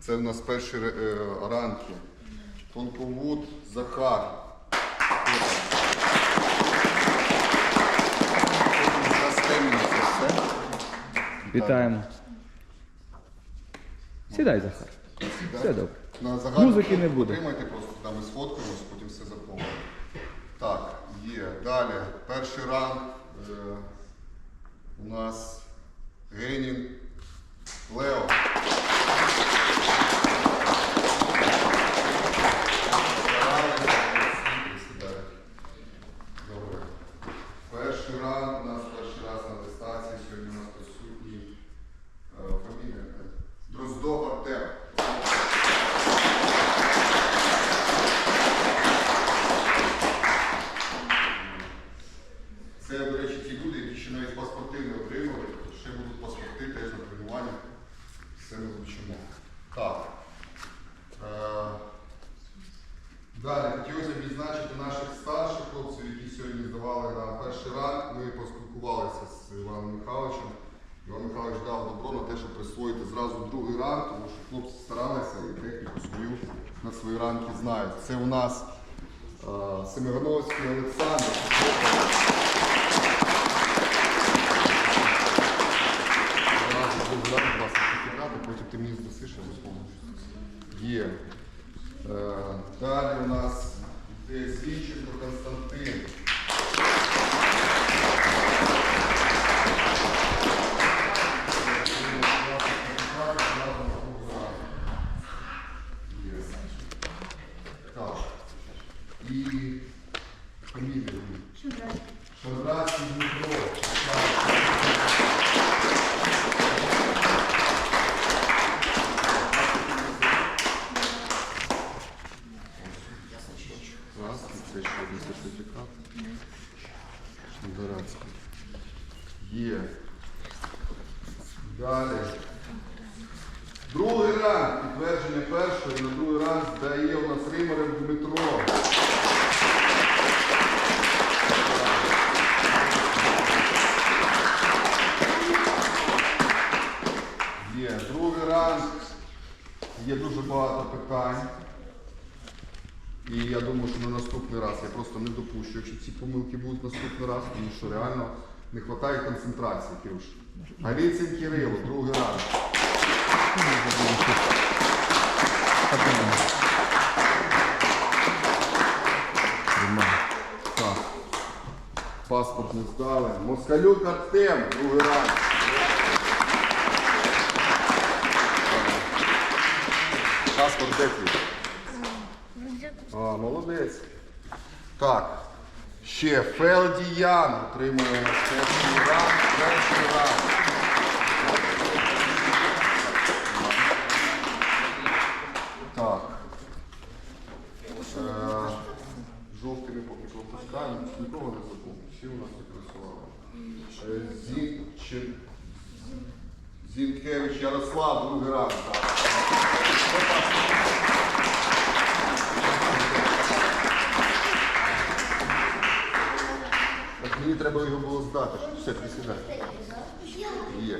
Це в нас перші е, ранки. Тонковуд Захар. Вітаємо. Сідай, Захар. Все добре. На загальну Музики не буде. Тримайте просто там ми сфоткаємось, потім все заповнимо. Так, є. Далі. Перший ранг е, у нас Генін Лео. Добре. Перший ранг у нас перший раз на атестації. Сьогодні у нас присутній е, фамілія яка? Дроздов Артем. Це, до речі, ті люди, які ще навіть паспорти не отримали, то ще будуть паспорти тренування. Все ми. Так. Е, Далі хотілося б відзначити наших старших хлопців, які сьогодні здавали на перший ранг. Ми поспілкувалися з Іваном Михайловичем. Іван Михайлович дав добро на те, щоб присвоїти зразу другий ранг, тому що хлопці старалися і техніку свою на свої ранки знають. Це у нас е, Семигановський Олександр. is Далі. Другий ранг. Підтвердження першої на другий ранг здає у нас Римарев Дмитро. Є. Другий ранг. Є дуже багато питань. І я думаю, що на наступний раз я просто не допущу, якщо ці помилки будуть наступний раз, тому що реально не вистачає концентрації, Кирюш. Галіцин Кирило, другий раз. Так. Паспорт не здали. Москалюк Артем, другий раз. Паспорт де твій? А, молодець. Так. Ще Фелдіян отримує перший раз. Перший раз. Так. Е, Жовтий ми поки пропускаємо, нікого не забув. Всі у нас тут працювали. Е, Зінчен... Зінкевич Ярослав, другий раз. Так мені треба його було здати. Все, присідай. Є.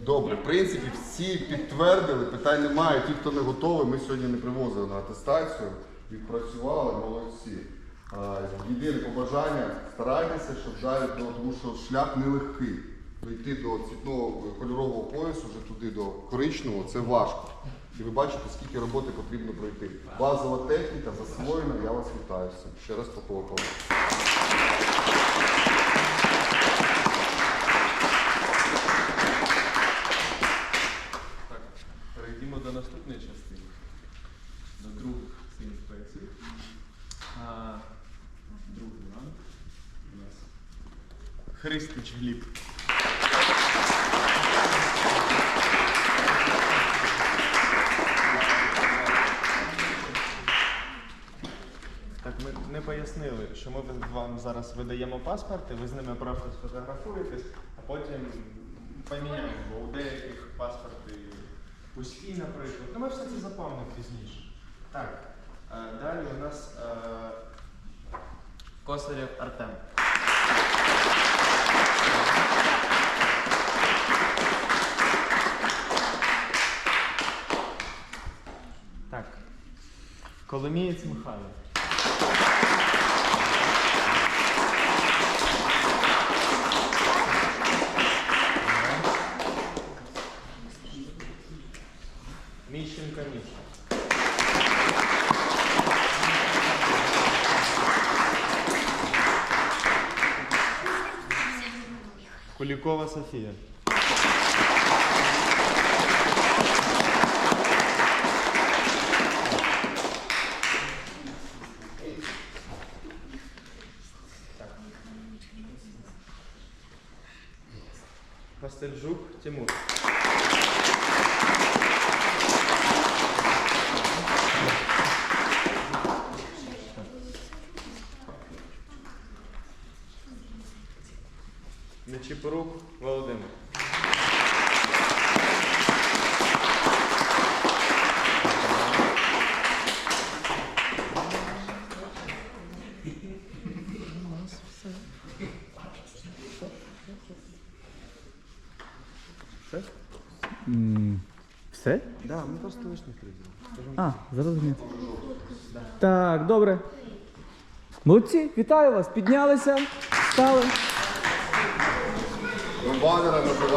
Добре, в принципі, всі підтвердили, питань немає. Ті, хто не готовий, ми сьогодні не привозили на атестацію, відпрацювали, молодці. Єдине побажання, старайтеся, щоб далі, тому що шлях нелегкий. Дойти до цвітного кольорового поясу, вже туди до коричневого, це важко. І ви бачите, скільки роботи потрібно пройти. Базова техніка засвоєна, я вас вітаю. Ще раз похлопали. Так, перейдімо до наступної частини, до других інспекцій. Другий ранг у нас Христич Гліб. пояснили, що ми вам зараз видаємо паспорти, ви з ними просто сфотографуєтесь, а потім поміняємо, бо у деяких паспорти пусті, наприклад. Ну ми все це заповнимо пізніше. Так, е, далі у нас е, косарів Артем. Коломієць Михайло. Міщенко Міша. Кулікова Софія. Пастельжук Тимур. Нечипорук Володимир. Все? М, Все? Да, ми просто лишніх людей. А, зрозумів. Так, добре. Молодці, вітаю вас. Піднялися, стали. Bora, Nabucodonosor.